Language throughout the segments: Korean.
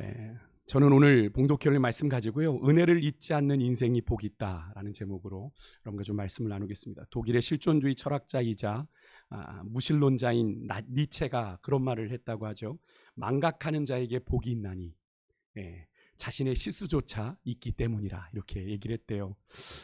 예, 저는 오늘 봉독회를 말씀 가지고요. 은혜를 잊지 않는 인생이 복이 있다라는 제목으로 여러분과 좀 말씀을 나누겠습니다. 독일의 실존주의 철학자이자 아, 무신론자인 나- 니체가 그런 말을 했다고 하죠. 망각하는 자에게 복이 있나니 예, 자신의 실수조차 있기 때문이라 이렇게 얘기를 했대요.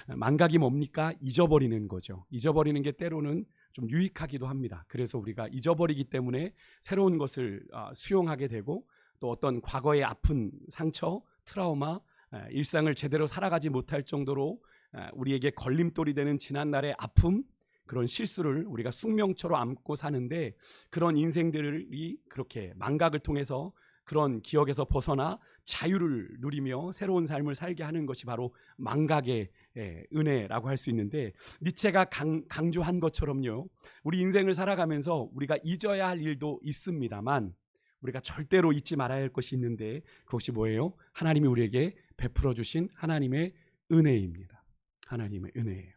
아, 망각이 뭡니까? 잊어버리는 거죠. 잊어버리는 게 때로는 좀 유익하기도 합니다. 그래서 우리가 잊어버리기 때문에 새로운 것을 아, 수용하게 되고 또 어떤 과거의 아픈 상처, 트라우마, 에, 일상을 제대로 살아가지 못할 정도로 에, 우리에게 걸림돌이 되는 지난날의 아픔, 그런 실수를 우리가 숙명처로 안고 사는데 그런 인생들이 그렇게 망각을 통해서 그런 기억에서 벗어나 자유를 누리며 새로운 삶을 살게 하는 것이 바로 망각의 예, 은혜라고 할 수 있는데 니체가 강, 강조한 것처럼요. 우리 인생을 살아가면서 우리가 잊어야 할 일도 있습니다만 우리가 절대로 잊지 말아야 할 것이 있는데 그것이 뭐예요? 하나님이 우리에게 베풀어 주신 하나님의 은혜입니다. 하나님의 은혜예요.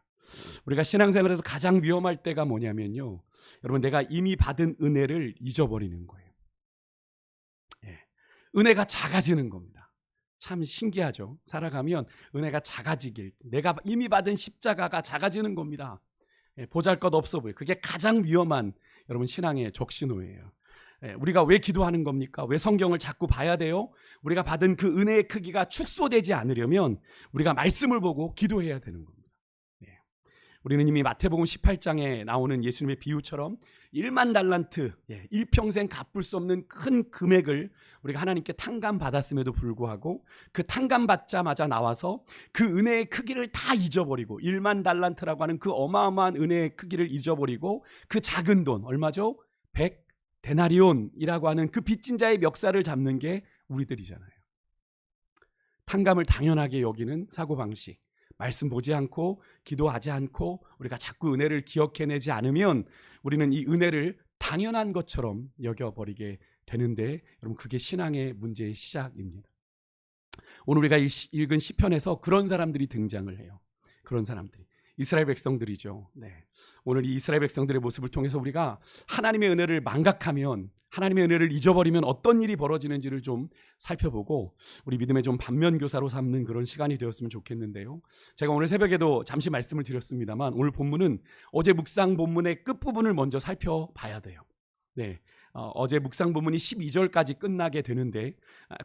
우리가 신앙생활에서 가장 위험할 때가 뭐냐면요. 여러분 내가 이미 받은 은혜를 잊어버리는 거예요. 예. 은혜가 작아지는 겁니다. 참 신기하죠. 살아가면 은혜가 작아지길 내가 이미 받은 십자가가 작아지는 겁니다. 예, 보잘것 없어 보여. 그게 가장 위험한 여러분 신앙의 적신호예요. 예, 우리가 왜 기도하는 겁니까? 왜 성경을 자꾸 봐야 돼요? 우리가 받은 그 은혜의 크기가 축소되지 않으려면 우리가 말씀을 보고 기도해야 되는 겁니다. 예. 우리는 이미 마태복음 18장에 나오는 예수님의 비유처럼 1만 달란트, 예, 일평생 갚을 수 없는 큰 금액을 우리가 하나님께 탕감 받았음에도 불구하고 그 탕감 받자마자 나와서 그 은혜의 크기를 다 잊어버리고 1만 달란트라고 하는 그 어마어마한 은혜의 크기를 잊어버리고 그 작은 돈 얼마죠? 100 데나리온이라고 하는 그 빚진 자의 멱살을 잡는 게 우리들이잖아요. 탕감을 당연하게 여기는 사고방식. 말씀 보지 않고 기도하지 않고 우리가 자꾸 은혜를 기억해내지 않으면 우리는 이 은혜를 당연한 것처럼 여겨버리게 되는데 여러분 그게 신앙의 문제의 시작입니다. 오늘 우리가 읽은 시편에서 그런 사람들이 등장을 해요. 그런 사람들이 이스라엘 백성들이죠. 네. 오늘 이 이스라엘 백성들의 모습을 통해서 우리가 하나님의 은혜를 망각하면 하나님의 은혜를 잊어버리면 어떤 일이 벌어지는지를 좀 살펴보고 우리 믿음의 좀 반면 교사로 삼는 그런 시간이 되었으면 좋겠는데요. 제가 오늘 새벽에도 잠시 말씀을 드렸습니다만 오늘 본문은 어제 묵상 본문의 끝 부분을 먼저 살펴봐야 돼요. 네. 어, 제 묵상 본문이 12절까지 끝나게 되는데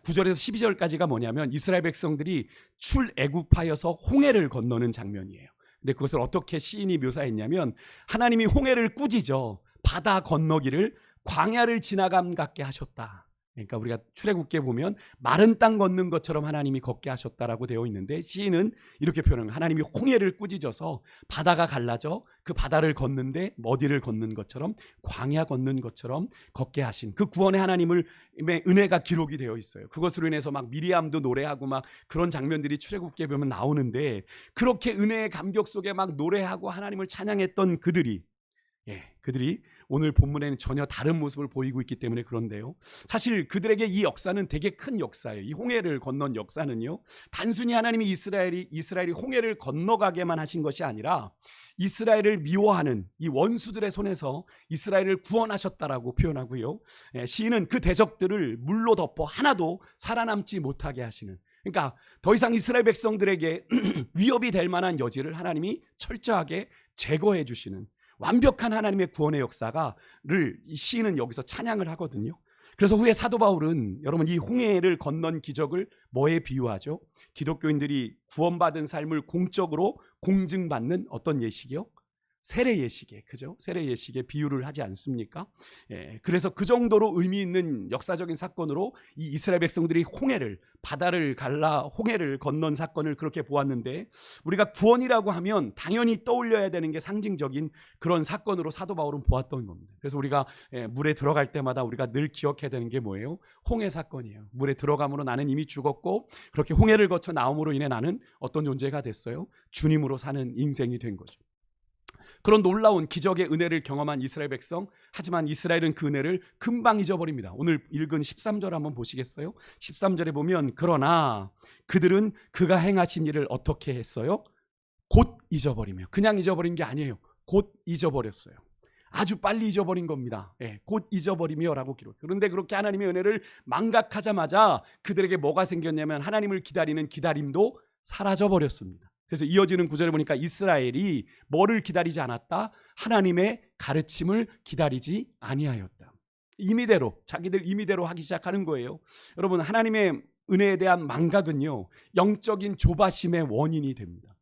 9절에서 12절까지가 뭐냐면 이스라엘 백성들이 출애굽하여서 홍해를 건너는 장면이에요. 근데 그것을 어떻게 시인이 묘사했냐면 하나님이 홍해를 꾸짖어 바다 건너기를 광야를 지나감 같게 하셨다. 그러니까 우리가 출애굽기에 보면 마른 땅 걷는 것처럼 하나님이 걷게 하셨다라고 되어 있는데 시인은 이렇게 표현을 하나님이 홍해를 꾸짖어서 바다가 갈라져 그 바다를 걷는데 어디를 걷는 것처럼 광야 걷는 것처럼 걷게 하신 그 구원의 하나님을 은혜가 기록이 되어 있어요. 그것으로 인해서 막 미리암도 노래하고 막 그런 장면들이 출애굽기에 보면 나오는데 그렇게 은혜의 감격 속에 막 노래하고 하나님을 찬양했던 그들이 예, 그들이 오늘 본문에는 전혀 다른 모습을 보이고 있기 때문에 그런데요. 사실 그들에게 이 역사는 되게 큰 역사예요. 이 홍해를 건넌 역사는요. 단순히 하나님이 이스라엘이 이스라엘이 홍해를 건너가게만 하신 것이 아니라 이스라엘을 미워하는 이 원수들의 손에서 이스라엘을 구원하셨다라고 표현하고요. 예, 시인은 그 대적들을 물로 덮어 하나도 살아남지 못하게 하시는 그러니까 더 이상 이스라엘 백성들에게 위협이 될 만한 여지를 하나님이 철저하게 제거해 주시는 완벽한 하나님의 구원의 역사가를 시인은 여기서 찬양을 하거든요. 그래서 후에 사도 바울은 여러분 이 홍해를 건넌 기적을 뭐에 비유하죠? 기독교인들이 구원받은 삶을 공적으로 공증받는 어떤 예식이요? 세례 예식에 그죠? 세례 예식에 비유를 하지 않습니까? 예, 그래서 그 정도로 의미 있는 역사적인 사건으로 이 이스라엘 백성들이 홍해를 바다를 갈라 홍해를 건넌 사건을 그렇게 보았는데 우리가 구원이라고 하면 당연히 떠올려야 되는 게 상징적인 그런 사건으로 사도 바울은 보았던 겁니다. 그래서 우리가 예, 물에 들어갈 때마다 우리가 늘 기억해야 되는 게 뭐예요? 홍해 사건이에요. 물에 들어감으로 나는 이미 죽었고 그렇게 홍해를 거쳐 나옴으로 인해 나는 어떤 존재가 됐어요? 주님으로 사는 인생이 된 거죠. 그런 놀라운 기적의 은혜를 경험한 이스라엘 백성 하지만 이스라엘은 그 은혜를 금방 잊어버립니다. 오늘 읽은 13절 한번 보시겠어요? 13절에 보면 그러나 그들은 그가 행하신 일을 어떻게 했어요? 곧 잊어버리며 그냥 잊어버린 게 아니에요. 곧 잊어버렸어요. 아주 빨리 잊어버린 겁니다. 예, 곧 잊어버리며라고 기록. 그런데 그렇게 하나님의 은혜를 망각하자마자 그들에게 뭐가 생겼냐면 하나님을 기다리는 기다림도 사라져 버렸습니다. 그래서 이어지는 구절을 보니까 이스라엘이 뭐를 기다리지 않았다? 하나님의 가르침을 기다리지 아니하였다. 임의대로 자기들 임의대로 하기 시작하는 거예요. 여러분 하나님의 은혜에 대한 망각은요 영적인 조바심의 원인이 됩니다.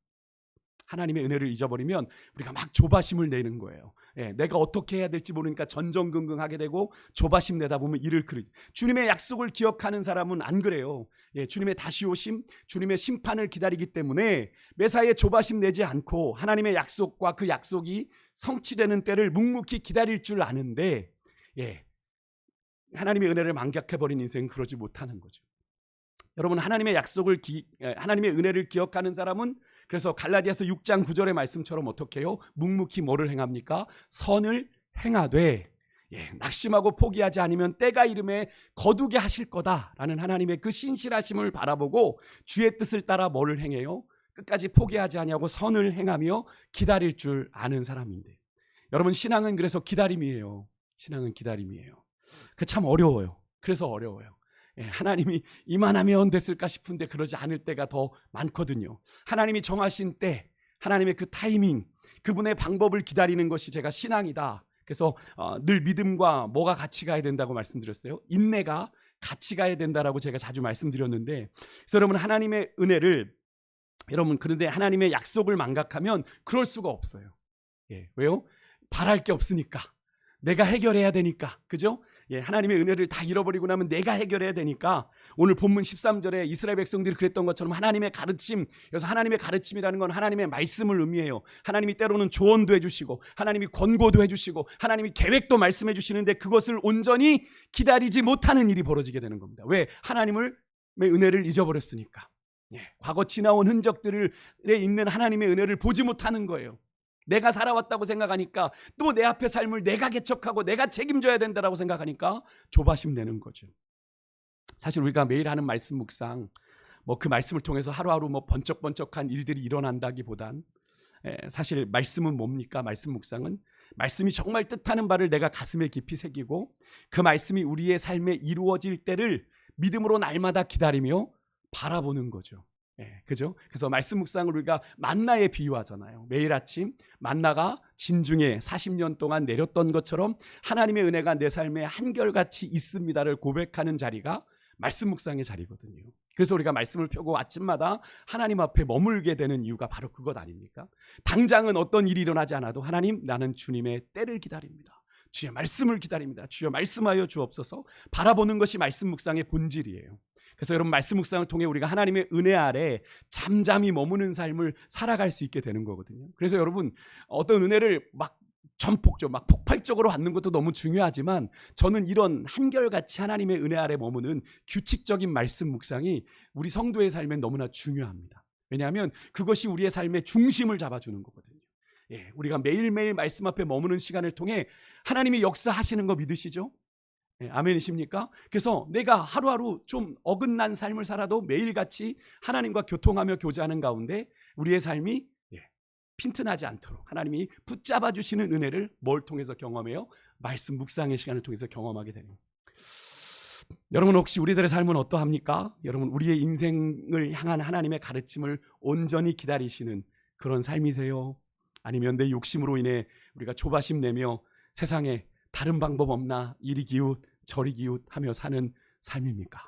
하나님의 은혜를 잊어버리면 우리가 막 조바심을 내는 거예요. 예, 내가 어떻게 해야 될지 모르니까 전전긍긍하게 되고 조바심 내다 보면 일을 그르. 주님의 약속을 기억하는 사람은 안 그래요. 예, 주님의 다시 오심, 주님의 심판을 기다리기 때문에 매사에 조바심 내지 않고 하나님의 약속과 그 약속이 성취되는 때를 묵묵히 기다릴 줄 아는데, 예, 하나님의 은혜를 망각해 버린 인생은 그러지 못하는 거죠. 여러분 하나님의 약속을 기, 예, 하나님의 은혜를 기억하는 사람은 그래서 갈라디아서 6장 9절의 말씀처럼 어떻게 해요? 묵묵히 뭐를 행합니까? 선을 행하되 예, 낙심하고 포기하지 않으면 때가 이름에 거두게 하실 거다라는 하나님의 그 신실하심을 바라보고 주의 뜻을 따라 뭐를 행해요? 끝까지 포기하지 아니하고 선을 행하며 기다릴 줄 아는 사람인데 여러분 신앙은 그래서 기다림이에요. 신앙은 기다림이에요. 그 참 어려워요. 그래서 어려워요. 예, 하나님이 이만하면 됐을까 싶은데 그러지 않을 때가 더 많거든요. 하나님이 정하신 때, 하나님의 그 타이밍, 그분의 방법을 기다리는 것이 제가 신앙이다. 그래서 어, 늘 믿음과 뭐가 같이 가야 된다고 말씀드렸어요. 인내가 같이 가야 된다라고 제가 자주 말씀드렸는데, 그래서 여러분 하나님의 은혜를 여러분 그런데 하나님의 약속을 망각하면 그럴 수가 없어요. 예, 왜요? 바랄 게 없으니까. 내가 해결해야 되니까. 그죠? 예, 하나님의 은혜를 다 잃어버리고 나면 내가 해결해야 되니까 오늘 본문 13절에 이스라엘 백성들이 그랬던 것처럼 하나님의 가르침, 그래서 하나님의 가르침이라는 건 하나님의 말씀을 의미해요. 하나님이 때로는 조언도 해주시고, 하나님이 권고도 해주시고, 하나님이 계획도 말씀해 주시는데 그것을 온전히 기다리지 못하는 일이 벌어지게 되는 겁니다. 왜? 하나님을 은혜를 잊어버렸으니까. 예, 과거 지나온 흔적들에 있는 하나님의 은혜를 보지 못하는 거예요. 내가 살아왔다고 생각하니까 또 내 앞에 삶을 내가 개척하고 내가 책임져야 된다라고 생각하니까 조바심 내는 거죠. 사실 우리가 매일 하는 말씀 묵상 뭐 그 말씀을 통해서 하루하루 뭐 번쩍번쩍한 일들이 일어난다기보단 에, 사실 말씀은 뭡니까? 말씀 묵상은 말씀이 정말 뜻하는 바를 내가 가슴에 깊이 새기고 그 말씀이 우리의 삶에 이루어질 때를 믿음으로 날마다 기다리며 바라보는 거죠. 예, 그죠? 그래서 말씀 묵상을 우리가 만나에 비유하잖아요. 매일 아침 만나가 진중에 40년 동안 내렸던 것처럼 하나님의 은혜가 내 삶에 한결같이 있습니다를 고백하는 자리가 말씀 묵상의 자리거든요. 그래서 우리가 말씀을 펴고 아침마다 하나님 앞에 머물게 되는 이유가 바로 그것 아닙니까? 당장은 어떤 일이 일어나지 않아도 하나님 나는 주님의 때를 기다립니다. 주의 말씀을 기다립니다. 주여 말씀하여 주옵소서. 바라보는 것이 말씀 묵상의 본질이에요. 그래서 여러분 말씀 묵상을 통해 우리가 하나님의 은혜 아래 잠잠히 머무는 삶을 살아갈 수 있게 되는 거거든요. 그래서 여러분 어떤 은혜를 막 전폭적, 막 폭발적으로 받는 것도 너무 중요하지만 저는 이런 한결같이 하나님의 은혜 아래 머무는 규칙적인 말씀 묵상이 우리 성도의 삶에 너무나 중요합니다. 왜냐하면 그것이 우리의 삶의 중심을 잡아주는 거거든요. 예, 우리가 매일매일 말씀 앞에 머무는 시간을 통해 하나님이 역사하시는 거 믿으시죠? 예, 아멘이십니까? 그래서 내가 하루하루 좀 어긋난 삶을 살아도 매일같이 하나님과 교통하며 교제하는 가운데 우리의 삶이 예, 핀트나지 않도록 하나님이 붙잡아 주시는 은혜를 뭘 통해서 경험해요? 말씀 묵상의 시간을 통해서 경험하게 되는 여러분 혹시 우리들의 삶은 어떠합니까? 여러분 우리의 인생을 향한 하나님의 가르침을 온전히 기다리시는 그런 삶이세요? 아니면 내 욕심으로 인해 우리가 조바심 내며 세상에 다른 방법 없나 이리 기웃 저리 기웃 하며 사는 삶입니까?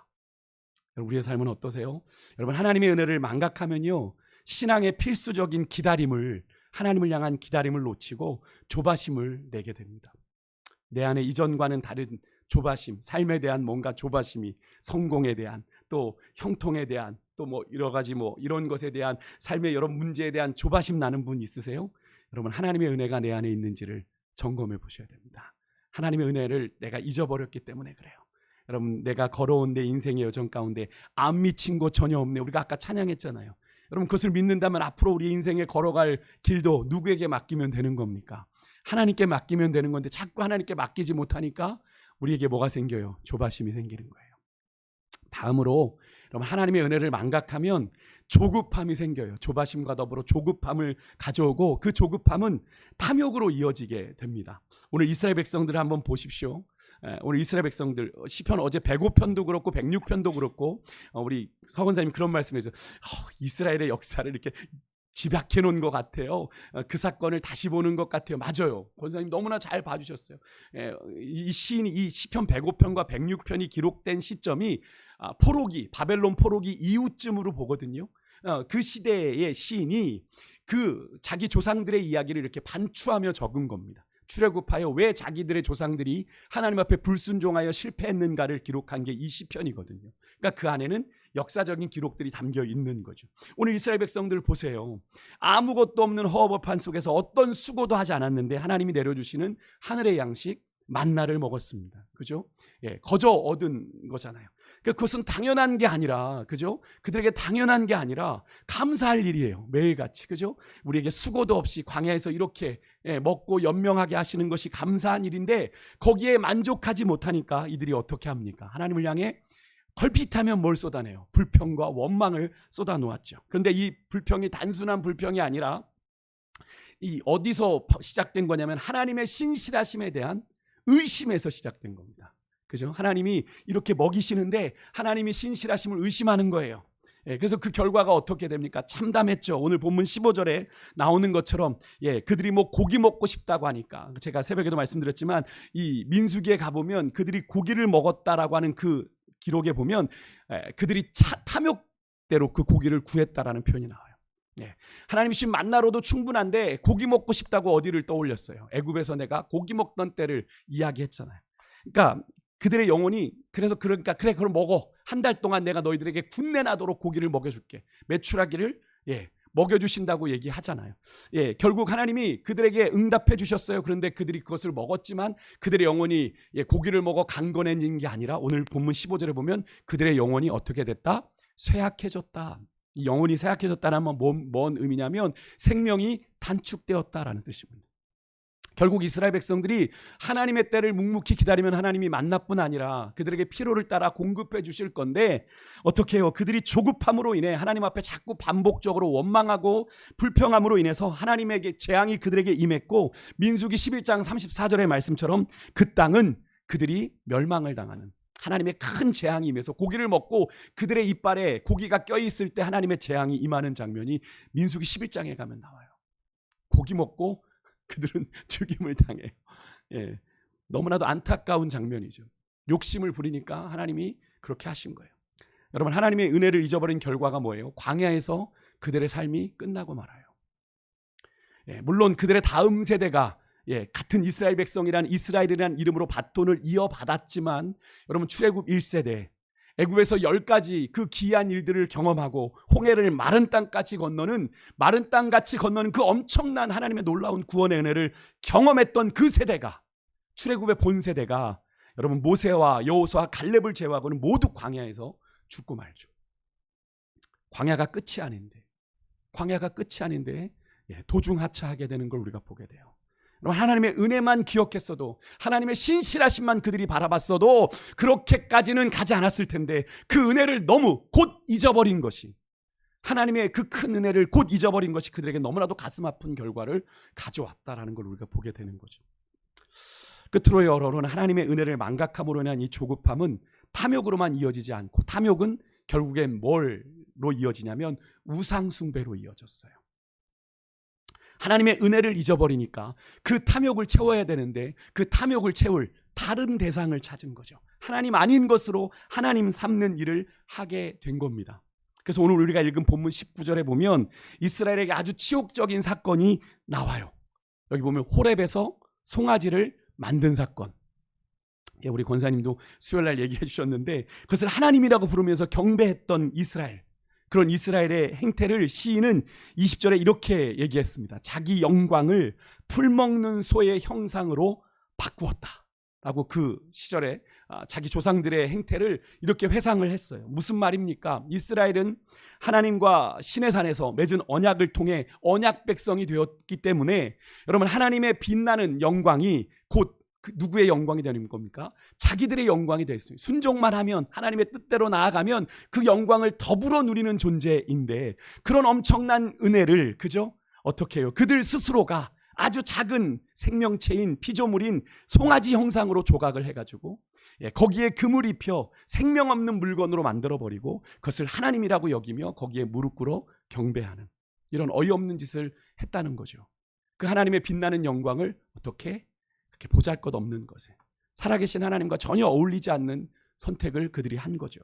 우리의 삶은 어떠세요? 여러분 하나님의 은혜를 망각하면요 신앙의 필수적인 기다림을 하나님을 향한 기다림을 놓치고 조바심을 내게 됩니다. 내 안에 이전과는 다른 조바심, 삶에 대한 뭔가 조바심이 성공에 대한 또 형통에 대한 또 뭐 여러 가지 뭐 이런 것에 대한 삶의 여러 문제에 대한 조바심 나는 분 있으세요? 여러분 하나님의 은혜가 내 안에 있는지를 점검해 보셔야 됩니다. 하나님의 은혜를 내가 잊어버렸기 때문에 그래요. 여러분 내가 걸어온 내 인생의 여정 가운데 안 미친 곳 전혀 없네. 우리가 아까 찬양했잖아요. 여러분 그것을 믿는다면 앞으로 우리 인생에 걸어갈 길도 누구에게 맡기면 되는 겁니까? 하나님께 맡기면 되는 건데 자꾸 하나님께 맡기지 못하니까 우리에게 뭐가 생겨요? 조바심이 생기는 거예요. 다음으로 여러분 하나님의 은혜를 망각하면 조급함이 생겨요. 조바심과 더불어 조급함을 가져오고 그 조급함은 탐욕으로 이어지게 됩니다. 오늘 이스라엘 백성들을 한번 보십시오. 에, 오늘 이스라엘 백성들 어, 시편 어제 105편도 그렇고 106편도 그렇고 어, 우리 서건사님 그런 말씀해서 어, 이스라엘의 역사를 이렇게 집약해 놓은 것 같아요. 어, 그 사건을 다시 보는 것 같아요. 맞아요. 권사님 너무나 잘 봐주셨어요. 예, 이 시인이 이 시편 105편과 106편이 기록된 시점이 아, 포로기 바벨론 포로기 이후쯤으로 보거든요. 어, 그 시대의 시인이 그 자기 조상들의 이야기를 이렇게 반추하며 적은 겁니다. 출애굽하여 왜 자기들의 조상들이 하나님 앞에 불순종하여 실패했는가를 기록한 게 이 시편이거든요. 그러니까 그 안에는 역사적인 기록들이 담겨 있는 거죠. 오늘 이스라엘 백성들 보세요. 아무것도 없는 허허벌판 속에서 어떤 수고도 하지 않았는데 하나님이 내려주시는 하늘의 양식 만나를 먹었습니다. 그죠? 예, 거저 얻은 거잖아요. 그러니까 그것은 당연한 게 아니라, 그죠? 그들에게 당연한 게 아니라 감사할 일이에요. 매일같이, 그죠? 우리에게 수고도 없이 광야에서 이렇게 예, 먹고 연명하게 하시는 것이 감사한 일인데 거기에 만족하지 못하니까 이들이 어떻게 합니까? 하나님을 향해 걸핏하면 뭘 쏟아내요? 불평과 원망을 쏟아놓았죠. 그런데 이 불평이 단순한 불평이 아니라 이 어디서 시작된 거냐면 하나님의 신실하심에 대한 의심에서 시작된 겁니다. 그죠? 하나님이 이렇게 먹이시는데 하나님이 신실하심을 의심하는 거예요. 예, 그래서 그 결과가 어떻게 됩니까? 참담했죠. 오늘 본문 15절에 나오는 것처럼 예, 그들이 뭐 고기 먹고 싶다고 하니까 제가 새벽에도 말씀드렸지만 이 민수기에 가보면 그들이 고기를 먹었다라고 하는 그 기록에 보면 예, 그들이 차, 탐욕대로 그 고기를 구했다라는 표현이 나와요. 예, 하나님 신 만나로도 충분한데 고기 먹고 싶다고 어디를 떠올렸어요. 애굽에서 내가 고기 먹던 때를 이야기했잖아요. 그러니까 그들의 영혼이 그래서 그러니까 그래 그럼 먹어 한 달 동안 내가 너희들에게 군내 나도록 고기를 먹여줄게 매출하기를 예 먹여주신다고 얘기하잖아요. 예 결국 하나님이 그들에게 응답해 주셨어요. 그런데 그들이 그것을 먹었지만 그들의 영혼이 예, 고기를 먹어 강건해진 게 아니라 오늘 본문 15절에 보면 그들의 영혼이 어떻게 됐다 쇠약해졌다. 이 영혼이 쇠약해졌다는 뭔, 뭔 의미냐면 생명이 단축되었다라는 뜻입니다. 결국 이스라엘 백성들이 하나님의 때를 묵묵히 기다리면 하나님이 만나뿐 아니라 그들에게 필요를 따라 공급해 주실 건데 어떻게 해요? 그들이 조급함으로 인해 하나님 앞에 자꾸 반복적으로 원망하고 불평함으로 인해서 하나님에게 재앙이 그들에게 임했고 민수기 11장 34절의 말씀처럼 그 땅은 그들이 멸망을 당하는 하나님의 큰 재앙이 임해서 고기를 먹고 그들의 이빨에 고기가 껴 있을 때 하나님의 재앙이 임하는 장면이 민수기 11장에 가면 나와요. 고기 먹고 그들은 죽임을 당해요. 예. 너무나도 안타까운 장면이죠. 욕심을 부리니까 하나님이 그렇게 하신 거예요. 여러분 하나님의 은혜를 잊어버린 결과가 뭐예요? 광야에서 그들의 삶이 끝나고 말아요. 예, 물론 그들의 다음 세대가 예, 같은 이스라엘 백성이란 이스라엘이라는 이름으로 바톤을 이어받았지만 여러분 출애굽 1세대 애굽에서 열 가지 그 기이한 일들을 경험하고 홍해를 마른 땅같이 건너는 마른 땅같이 건너는 그 엄청난 하나님의 놀라운 구원의 은혜를 경험했던 그 세대가 출애굽의 본 세대가 여러분 모세와 여호수아 갈렙을 제외하고는 모두 광야에서 죽고 말죠. 광야가 끝이 아닌데 광야가 끝이 아닌데 예, 도중 하차하게 되는 걸 우리가 보게 돼요. 하나님의 은혜만 기억했어도 하나님의 신실하심만 그들이 바라봤어도 그렇게까지는 가지 않았을 텐데 그 은혜를 너무 곧 잊어버린 것이 하나님의 그 큰 은혜를 곧 잊어버린 것이 그들에게 너무나도 가슴 아픈 결과를 가져왔다라는 걸 우리가 보게 되는 거죠. 끝으로 여러분 하나님의 은혜를 망각함으로 인한 이 조급함은 탐욕으로만 이어지지 않고 탐욕은 결국엔 뭘로 이어지냐면 우상 숭배로 이어졌어요. 하나님의 은혜를 잊어버리니까 그 탐욕을 채워야 되는데 그 탐욕을 채울 다른 대상을 찾은 거죠. 하나님 아닌 것으로 하나님 삼는 일을 하게 된 겁니다. 그래서 오늘 우리가 읽은 본문 19절에 보면 이스라엘에게 아주 치욕적인 사건이 나와요. 여기 보면 호렙에서 송아지를 만든 사건. 예, 우리 권사님도 수요일 날 얘기해 주셨는데 그것을 하나님이라고 부르면서 경배했던 이스라엘. 그런 이스라엘의 행태를 시인은 20절에 이렇게 얘기했습니다. 자기 영광을 풀먹는 소의 형상으로 바꾸었다. 라고 그 시절에 아, 자기 조상들의 행태를 이렇게 회상을 했어요. 무슨 말입니까? 이스라엘은 하나님과 신의 산에서 맺은 언약을 통해 언약 백성이 되었기 때문에 여러분 하나님의 빛나는 영광이 곧그 누구의 영광이 되는 겁니까? 자기들의 영광이 되었습니다. 순종만 하면 하나님의 뜻대로 나아가면 그 영광을 더불어 누리는 존재인데 그런 엄청난 은혜를 그죠? 어떻게 해요? 그들 스스로가 아주 작은 생명체인 피조물인 송아지 형상으로 조각을 해가지고 예, 거기에 금을 입혀 생명 없는 물건으로 만들어 버리고 그것을 하나님이라고 여기며 거기에 무릎 꿇어 경배하는 이런 어이없는 짓을 했다는 거죠. 그 하나님의 빛나는 영광을 어떻게 이렇게 보잘것없는 것에 살아계신 하나님과 전혀 어울리지 않는 선택을 그들이 한 거죠.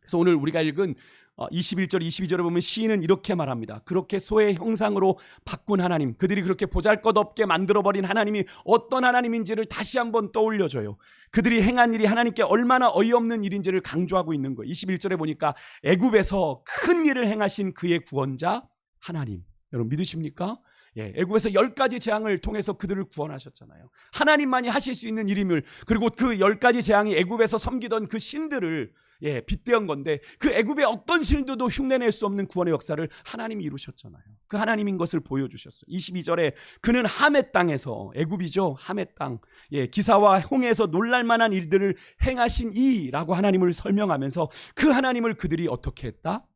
그래서 오늘 우리가 읽은 21절, 22절에 보면 시인은 이렇게 말합니다. 그렇게 소의 형상으로 바꾼 하나님, 그들이 그렇게 보잘것없게 만들어버린 하나님이 어떤 하나님인지를 다시 한번 떠올려줘요. 그들이 행한 일이 하나님께 얼마나 어이없는 일인지를 강조하고 있는 거예요. 21절에 보니까 애굽에서 큰 일을 행하신 그의 구원자 하나님. 여러분 믿으십니까? 예, 애굽에서 열 가지 재앙을 통해서 그들을 구원하셨잖아요. 하나님만이 하실 수 있는 일임을 그리고 그 열 가지 재앙이 애굽에서 섬기던 그 신들을 예, 빗대은 건데 그 애굽의 어떤 신들도 흉내낼 수 없는 구원의 역사를 하나님이 이루셨잖아요. 그 하나님인 것을 보여주셨어요. 22절에 그는 함의 땅에서 애굽이죠. 함의 땅. 예, 기사와 홍해에서 놀랄 만한 일들을 행하신 이라고 하나님을 설명하면서 그 하나님을 그들이 어떻게 했다?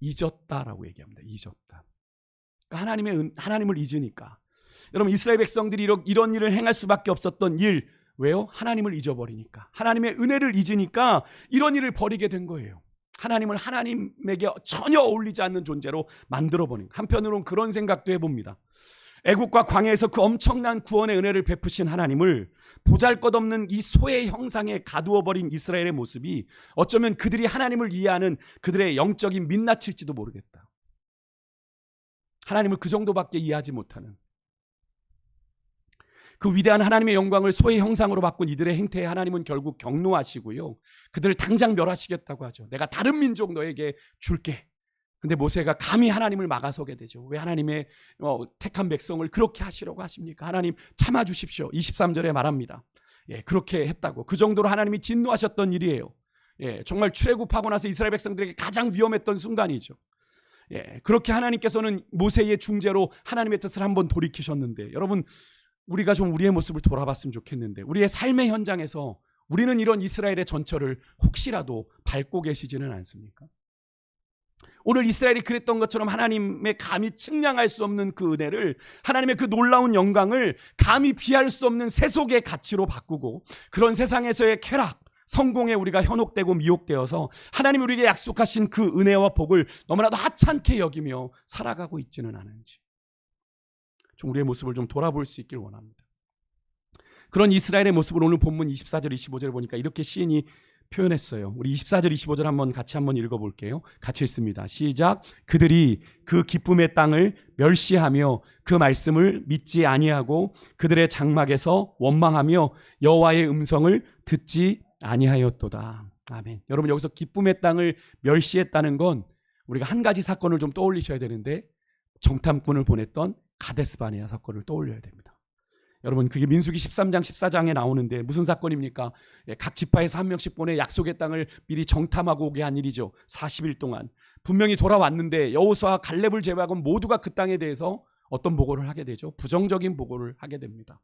잊었다라고 얘기합니다. 잊었다. 그러니까 하나님의 은, 하나님을 잊으니까. 여러분 이스라엘 백성들이 이런 일을 행할 수밖에 없었던 일 왜요? 하나님을 잊어버리니까. 하나님의 은혜를 잊으니까 이런 일을 벌이게 된 거예요. 하나님을 하나님에게 전혀 어울리지 않는 존재로 만들어버린. 한편으로는 그런 생각도 해봅니다. 애국과 광야에서 그 엄청난 구원의 은혜를 베푸신 하나님을 보잘것없는 이 소의 형상에 가두어버린 이스라엘의 모습이 어쩌면 그들이 하나님을 이해하는 그들의 영적인 민낯일지도 모르겠다. 하나님을 그 정도밖에 이해하지 못하는 그 위대한 하나님의 영광을 소의 형상으로 바꾼 이들의 행태에 하나님은 결국 경노하시고요. 그들을 당장 멸하시겠다고 하죠. 내가 다른 민족 너에게 줄게. 근데 모세가 감히 하나님을 막아서게 되죠. 왜 하나님의 어, 택한 백성을 그렇게 하시려고 하십니까? 하나님 참아 주십시오. 23절에 말합니다. 예, 그렇게 했다고. 그 정도로 하나님이 진노하셨던 일이에요. 예, 정말 출애굽하고 나서 이스라엘 백성들에게 가장 위험했던 순간이죠. 예, 그렇게 하나님께서는 모세의 중재로 하나님의 뜻을 한번 돌이키셨는데 여러분 우리가 좀 우리의 모습을 돌아봤으면 좋겠는데 우리의 삶의 현장에서 우리는 이런 이스라엘의 전철을 혹시라도 밟고 계시지는 않습니까? 오늘 이스라엘이 그랬던 것처럼 하나님의 감히 측량할 수 없는 그 은혜를 하나님의 그 놀라운 영광을 감히 비할 수 없는 세속의 가치로 바꾸고 그런 세상에서의 쾌락, 성공에 우리가 현혹되고 미혹되어서 하나님 우리에게 약속하신 그 은혜와 복을 너무나도 하찮게 여기며 살아가고 있지는 않은지 좀 우리의 모습을 좀 돌아볼 수 있길 원합니다. 그런 이스라엘의 모습을 오늘 본문 24절 25절을 보니까 이렇게 시인이 표현했어요. 우리 24절 25절 한번 같이 한번 읽어 볼게요. 같이 읽습니다. 시작. 그들이 그 기쁨의 땅을 멸시하며 그 말씀을 믿지 아니하고 그들의 장막에서 원망하며 여호와의 음성을 듣지 아니하였도다. 아멘. 여러분 여기서 기쁨의 땅을 멸시했다는 건 우리가 한 가지 사건을 좀 떠올리셔야 되는데 정탐꾼을 보냈던 가데스 바네아 사건을 떠올려야 됩니다. 여러분 그게 민수기 13장 14장에 나오는데 무슨 사건입니까? 예, 각 지파에서 한 명씩 보내 약속의 땅을 미리 정탐하고 오게 한 일이죠. 40일 동안 분명히 돌아왔는데 여호수아 갈렙을 제외하고 모두가 그 땅에 대해서 어떤 보고를 하게 되죠? 부정적인 보고를 하게 됩니다.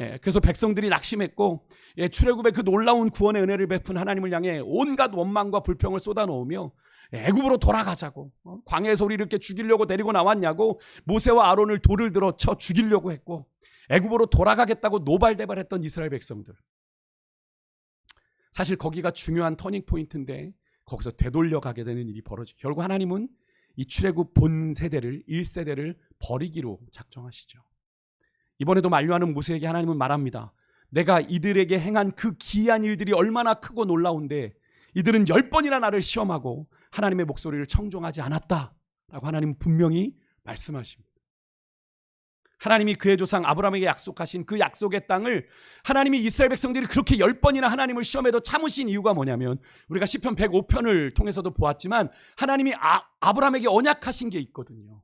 예, 그래서 백성들이 낙심했고 예, 출애굽의 그 놀라운 구원의 은혜를 베푼 하나님을 향해 온갖 원망과 불평을 쏟아놓으며 애굽으로 돌아가자고 어? 광야에서 우리 이렇게 죽이려고 데리고 나왔냐고 모세와 아론을 돌을 들어 쳐 죽이려고 했고 애굽으로 돌아가겠다고 노발대발했던 이스라엘 백성들 사실 거기가 중요한 터닝 포인트인데 거기서 되돌려 가게 되는 일이 벌어지고 결국 하나님은 이 출애굽 본 세대를 1세대를 버리기로 작정하시죠 이번에도 만류하는 모세에게 하나님은 말합니다 내가 이들에게 행한 그 기이한 일들이 얼마나 크고 놀라운데 이들은 열 번이나 나를 시험하고 하나님의 목소리를 청종하지 않았다라고 하나님은 분명히 말씀하십니다. 하나님이 그의 조상 아브라함에게 약속하신 그 약속의 땅을 하나님이 이스라엘 백성들이 그렇게 열 번이나 하나님을 시험해도 참으신 이유가 뭐냐면 우리가 시편 105편을 통해서도 보았지만 하나님이 아, 아브라함에게 언약하신 게 있거든요.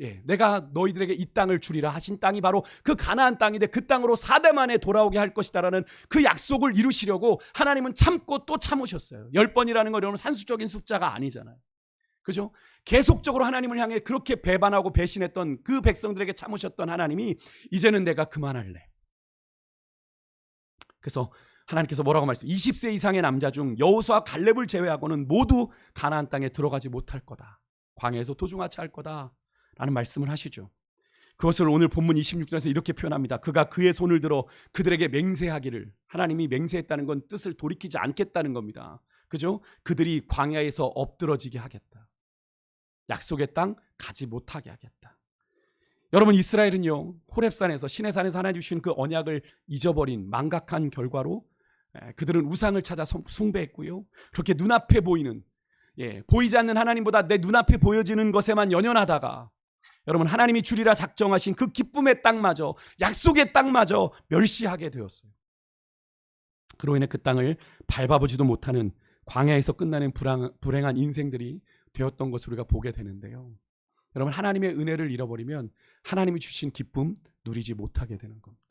예, 내가 너희들에게 이 땅을 주리라 하신 땅이 바로 그 가나안 땅인데 그 땅으로 4대 만에 돌아오게 할 것이다라는 그 약속을 이루시려고 하나님은 참고 또 참으셨어요. 열 번이라는 건 여러분 산수적인 숫자가 아니잖아요. 그죠? 계속적으로 하나님을 향해 그렇게 배반하고 배신했던 그 백성들에게 참으셨던 하나님이 이제는 내가 그만할래. 그래서 하나님께서 뭐라고 말씀? 20세 이상의 남자 중 여호수아 갈렙을 제외하고는 모두 가나안 땅에 들어가지 못할 거다. 광야에서 도중하차할 거다 라는 말씀을 하시죠. 그것을 오늘 본문 26절에서 이렇게 표현합니다. 그가 그의 손을 들어 그들에게 맹세하기를 하나님이 맹세했다는 건 뜻을 돌이키지 않겠다는 겁니다. 그죠? 그들이 광야에서 엎드러지게 하겠다. 약속의 땅 가지 못하게 하겠다. 여러분 이스라엘은요 호렙산에서 시내산에서 하나님 주신 그 언약을 잊어버린 망각한 결과로 에, 그들은 우상을 찾아 성- 숭배했고요. 그렇게 눈앞에 보이는 예, 보이지 않는 하나님보다 내 눈앞에 보여지는 것에만 연연하다가 여러분 하나님이 주리라 작정하신 그 기쁨의 땅마저 약속의 땅마저 멸시하게 되었어요. 그로 인해 그 땅을 밟아보지도 못하는 광야에서 끝나는 불행, 불행한 인생들이 되었던 것을 우리가 보게 되는데요. 여러분 하나님의 은혜를 잃어버리면 하나님이 주신 기쁨 누리지 못하게 되는 겁니다.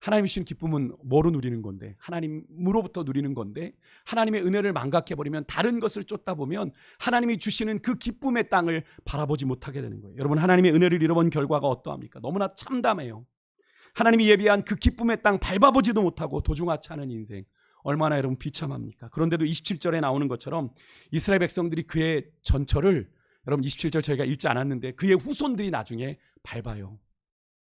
하나님이 주신 기쁨은 뭐로 누리는 건데 하나님으로부터 누리는 건데 하나님의 은혜를 망각해 버리면 다른 것을 쫓다 보면 하나님이 주시는 그 기쁨의 땅을 바라보지 못하게 되는 거예요. 여러분 하나님의 은혜를 잃어본 결과가 어떠합니까? 너무나 참담해요. 하나님이 예비한 그 기쁨의 땅 밟아보지도 못하고 도중하차하는 인생 얼마나 여러분 비참합니까? 그런데도 27절에 나오는 것처럼 이스라엘 백성들이 그의 전철을 여러분 27절 저희가 읽지 않았는데 그의 후손들이 나중에 밟아요.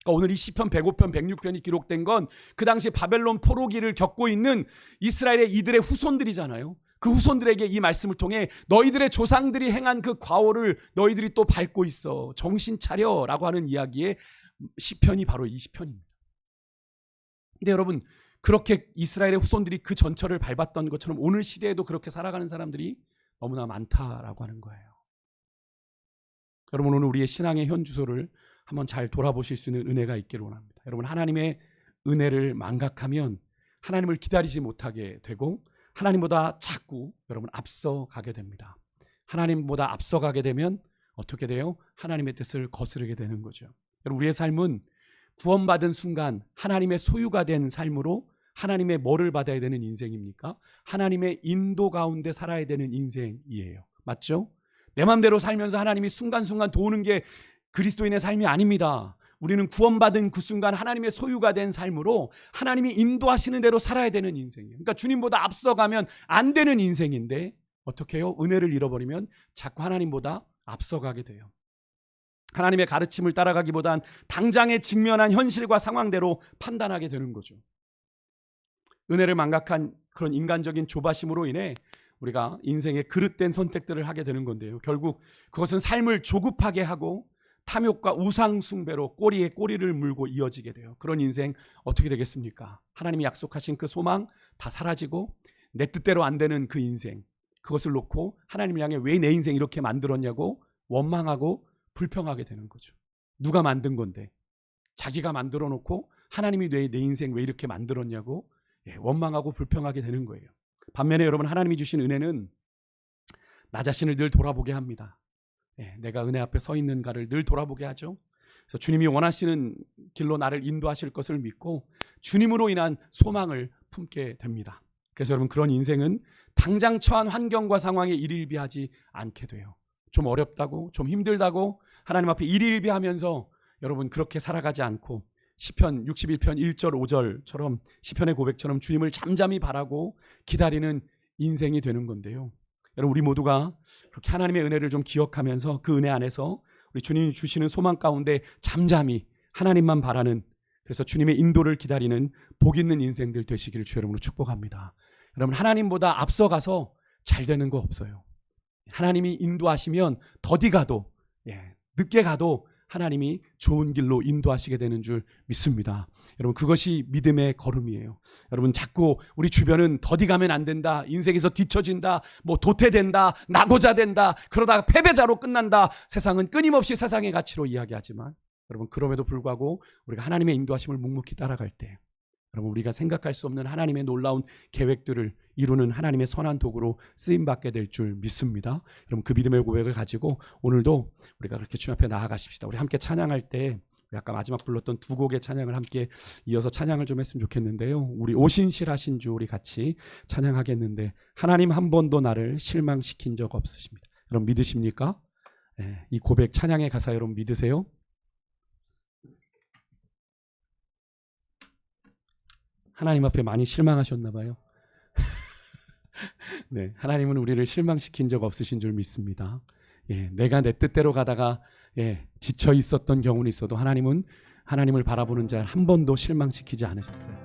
그러니까 오늘 이 시편 105편 106편이 기록된 건 그 당시 바벨론 포로기를 겪고 있는 이스라엘의 이들의 후손들이잖아요. 그 후손들에게 이 말씀을 통해 너희들의 조상들이 행한 그 과오를 너희들이 또 밟고 있어. 정신 차려라고 하는 이야기의 시편이 바로 이 시편입니다. 근데 여러분 그렇게 이스라엘의 후손들이 그 전철을 밟았던 것처럼 오늘 시대에도 그렇게 살아가는 사람들이 너무나 많다라고 하는 거예요. 여러분 오늘 우리의 신앙의 현 주소를 한번 잘 돌아보실 수 있는 은혜가 있기를 원합니다. 여러분 하나님의 은혜를 망각하면 하나님을 기다리지 못하게 되고 하나님보다 자꾸 여러분 앞서가게 됩니다. 하나님보다 앞서가게 되면 어떻게 돼요? 하나님의 뜻을 거스르게 되는 거죠. 여러분 우리의 삶은 구원받은 순간 하나님의 소유가 된 삶으로 하나님의 뭐를 받아야 되는 인생입니까? 하나님의 인도 가운데 살아야 되는 인생이에요. 맞죠? 내 마음대로 살면서 하나님이 순간순간 도우는 게 그리스도인의 삶이 아닙니다. 우리는 구원받은 그 순간 하나님의 소유가 된 삶으로 하나님이 인도하시는 대로 살아야 되는 인생이에요. 그러니까 주님보다 앞서가면 안 되는 인생인데 어떻게 해요? 은혜를 잃어버리면 자꾸 하나님보다 앞서가게 돼요. 하나님의 가르침을 따라가기보단 당장에 직면한 현실과 상황대로 판단하게 되는 거죠. 은혜를 망각한 그런 인간적인 조바심으로 인해 우리가 인생의 그릇된 선택들을 하게 되는 건데요. 결국 그것은 삶을 조급하게 하고 탐욕과 우상 숭배로 꼬리에 꼬리를 물고 이어지게 돼요. 그런 인생 어떻게 되겠습니까? 하나님이 약속하신 그 소망 다 사라지고 내 뜻대로 안 되는 그 인생 그것을 놓고 하나님을 향해 왜 내 인생 이렇게 만들었냐고 원망하고 불평하게 되는 거죠. 누가 만든 건데 자기가 만들어 놓고 하나님이 내, 내 인생 왜 이렇게 만들었냐고 예, 원망하고 불평하게 되는 거예요. 반면에 여러분 하나님이 주신 은혜는 나 자신을 늘 돌아보게 합니다. 예, 내가 은혜 앞에 서 있는가를 늘 돌아보게 하죠. 그래서 주님이 원하시는 길로 나를 인도하실 것을 믿고 주님으로 인한 소망을 품게 됩니다. 그래서 여러분 그런 인생은 당장 처한 환경과 상황에 일일비하지 않게 돼요. 좀 어렵다고, 좀 힘들다고 하나님 앞에 일일비하면서 여러분 그렇게 살아가지 않고 시편 61편 1절 5절처럼 시편의 고백처럼 주님을 잠잠히 바라고 기다리는 인생이 되는 건데요. 여러분 우리 모두가 그렇게 하나님의 은혜를 좀 기억하면서 그 은혜 안에서 우리 주님이 주시는 소망 가운데 잠잠히 하나님만 바라는 그래서 주님의 인도를 기다리는 복 있는 인생들 되시기를 주 여러분으로 축복합니다. 여러분 하나님보다 앞서가서 잘 되는 거 없어요. 하나님이 인도하시면 더디 가도 예, 늦게 가도 하나님이 좋은 길로 인도하시게 되는 줄 믿습니다. 여러분 그것이 믿음의 걸음이에요. 여러분 자꾸 우리 주변은 더디 가면 안 된다. 인생에서 뒤처진다. 뭐 도태된다. 낙오자 된다. 그러다가 패배자로 끝난다. 세상은 끊임없이 세상의 가치로 이야기하지만 여러분 그럼에도 불구하고 우리가 하나님의 인도하심을 묵묵히 따라갈 때 여러분 우리가 생각할 수 없는 하나님의 놀라운 계획들을 이루는 하나님의 선한 도구로 쓰임 받게 될 줄 믿습니다. 여러분 그 믿음의 고백을 가지고 오늘도 우리가 그렇게 주님 앞에 나아가십시다. 우리 함께 찬양할 때 아까 마지막 불렀던 두 곡의 찬양을 함께 이어서 찬양을 좀 했으면 좋겠는데요. 우리 오신실하신 주 우리 같이 찬양하겠는데 하나님 한 번도 나를 실망시킨 적 없으십니다. 여러분 믿으십니까? 예, 이 고백 찬양의 가사 여러분 믿으세요? 하나님 앞에 많이 실망하셨나 봐요. 네, 하나님은 우리를 실망시킨 적 없으신 줄 믿습니다. 예, 내가 내 뜻대로 가다가 예, 지쳐 있었던 경우는 있어도 하나님은 하나님을 바라보는 자 한 번도 실망시키지 않으셨어요.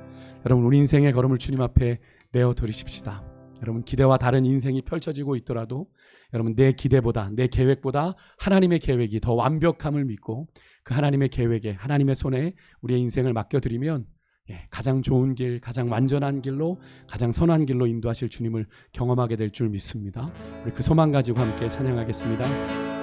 여러분 우리 인생의 걸음을 주님 앞에 내어 드리십시다. 여러분 기대와 다른 인생이 펼쳐지고 있더라도 여러분 내 기대보다 내 계획보다 하나님의 계획이 더 완벽함을 믿고 그 하나님의 계획에 하나님의 손에 우리의 인생을 맡겨 드리면 예, 가장 좋은 길, 가장 완전한 길로 가장 선한 길로 인도하실 주님을 경험하게 될 줄 믿습니다. 우리 그 소망 가지고 함께 찬양하겠습니다.